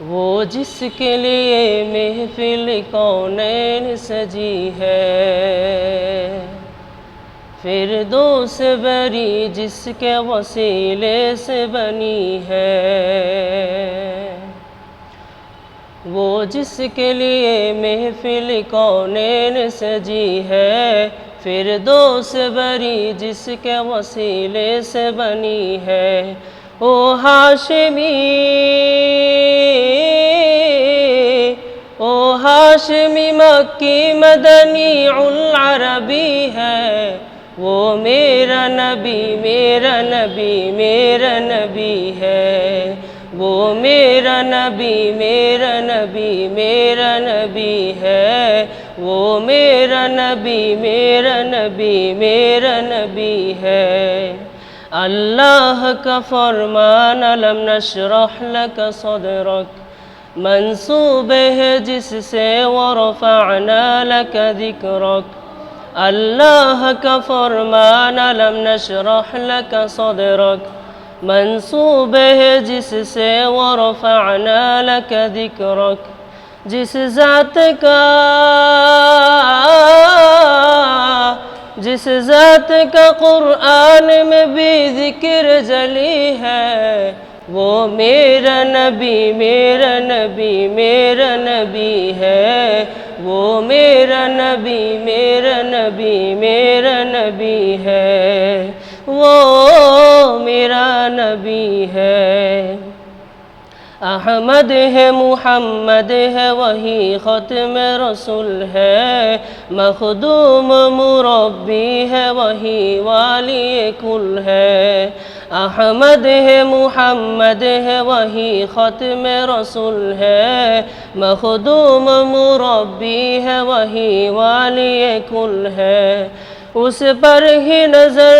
وہ جس کے لیے محفل کونین سجی ہے۔ پھر دو سے بری جس کے وسیلے سے بنی ہے۔ وہ جس کے لیے محفل کونین سجی ہے۔ پھر دو سے بری جس کے وسیلے سے بنی ہے۔ او ہاشمی ہاشمی مکی مدنی العربی ہے وہ میرا نبی میرا نبی میرا نبی ہے وہ میرا نبی میرا نبی میرا نبی ہے وہ میرا نبی میرا نبی میرا نبی ہے اللہ کا فرمان علم نشرح لك صدرك منصوب جس سے ورفعنا لك ذكرك. الله كفرمان لم نشرح لك صدرك. منصوب جس سے ورفعنا لك ذكرك. جس ذات کا جس ذات کا قرآن میں بھی ذکر جلی ہے وہ میرا نبی میرا نبی میرا نبی ہے۔ وہ میرا نبی میرا نبی میرا نبی ہے۔ وہ میرا نبی ہے۔ احمد ہے، محمد ہے، وہی ختم رسول ہے۔ مخدوم، مربی ہے، وہی والی کل ہے۔ احمد ہے، محمد ہے، وہی ختم رسول ہے۔ مخدوم مربی ہے، وہی والی کل ہے۔ اس پر ہی نظر،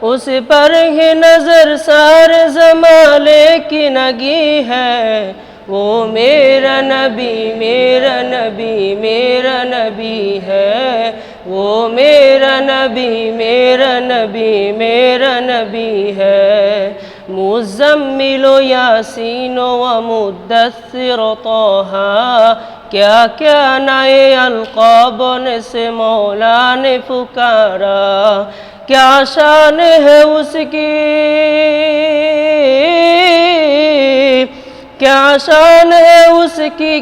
اس پر ہی نظر سار زمالے کی نگی ہے۔ وہ میرا نبی میرا نبی میرا نبی ہے۔ وہ میرا نبی میرا نبی میرا نبی ہے۔ مزمل و یاسین و مدثر و طوہا کیا کیا نئے القابن سے مولا نے پکارا۔ کیا شان ہے اس کی؟ کیا شان ہے اس کی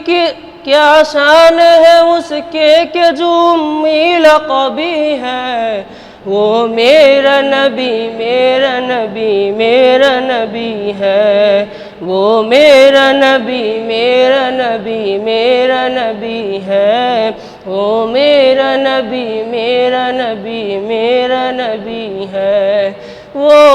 کیا شان ہے اس کے کہ جو امی لقبی ہے؟ وہ میرا نبی میرا نبی میرا نبی ہے۔ وہ میرا نبی میرا نبی میرا نبی ہے۔ وہ میرا نبی میرا نبی میرا نبی ہے۔ وہ